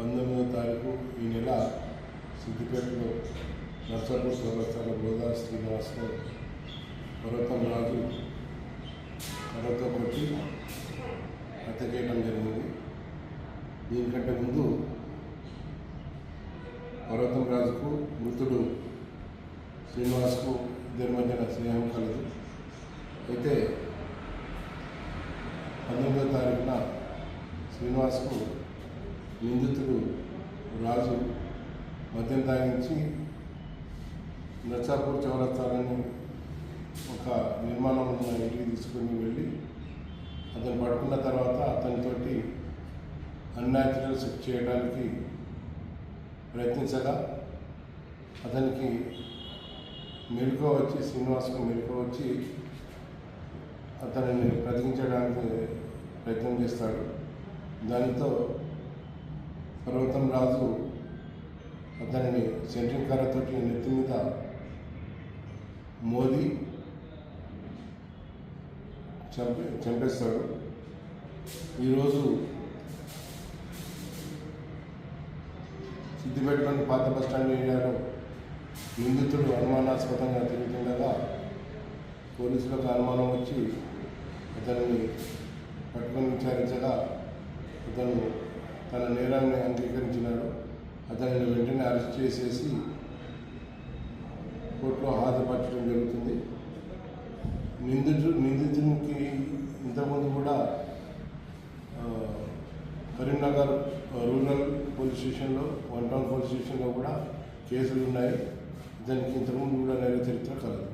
పంతొమ్మిదవ తారీఖు ఈ నెల సిద్దిపేటలో నర్సాపూర్ చౌరస్తాలో గోదా శ్రీనివాసరావు పర్వతం రాజు కర్రతో కొట్టి హత్య చేయడం జరిగింది. దీనికంటే ముందు పర్వతం రాజుకు మృతుడు శ్రీనివాస్కు ఇద్దరి మధ్యన స్నేహం కలదు. అయితే పంతొమ్మిదో తారీఖున శ్రీనివాస్కు నిందితుడు రాజు మద్యం తాగించి నర్సాపూర్ చౌరస్తాలని ఒక నిర్మాణం ఉన్న ఇంటికి తీసుకుని వెళ్ళి అతను పడుకున్న తర్వాత అతనితోటి అన్యాచురల్ సెక్స్ చేయడానికి ప్రయత్నించగా అతనికి మెలకు వచ్చి శ్రీనివాస్కు మెలకు వచ్చి అతనిని బ్రతికించడానికి ప్రయత్నం చేస్తాడు. దానితో పర్వతం రాజు అతనిని సెంట్రింగ్ కర్రతోటి నెత్తి మీద మోది చంపే చంపేస్తాడు. ఈరోజు సిద్దిపేటలోని పాత బస్టాండ్ ఏరియాలో నిందితుడు అనుమానాస్పదంగా తిరుగుతుండగా పోలీసులకు అనుమానం వచ్చి అతనిని పట్టుకొని విచారించగా అతను తన నేరాన్ని అంగీకరించినాడు. అతనిని వెంటనే అరెస్ట్ చేసేసి కోర్టులో హాజరుపరచడం జరుగుతుంది. నిందితుడు నిందితునికి ఇంతకుముందు కూడా కరీంనగర్ రూరల్ పోలీస్ స్టేషన్లో వన్ టౌన్ పోలీస్ స్టేషన్లో కూడా కేసులు ఉన్నాయి దానికి ఇంతకుముందు కూడా నేర చరిత్ర కలదు.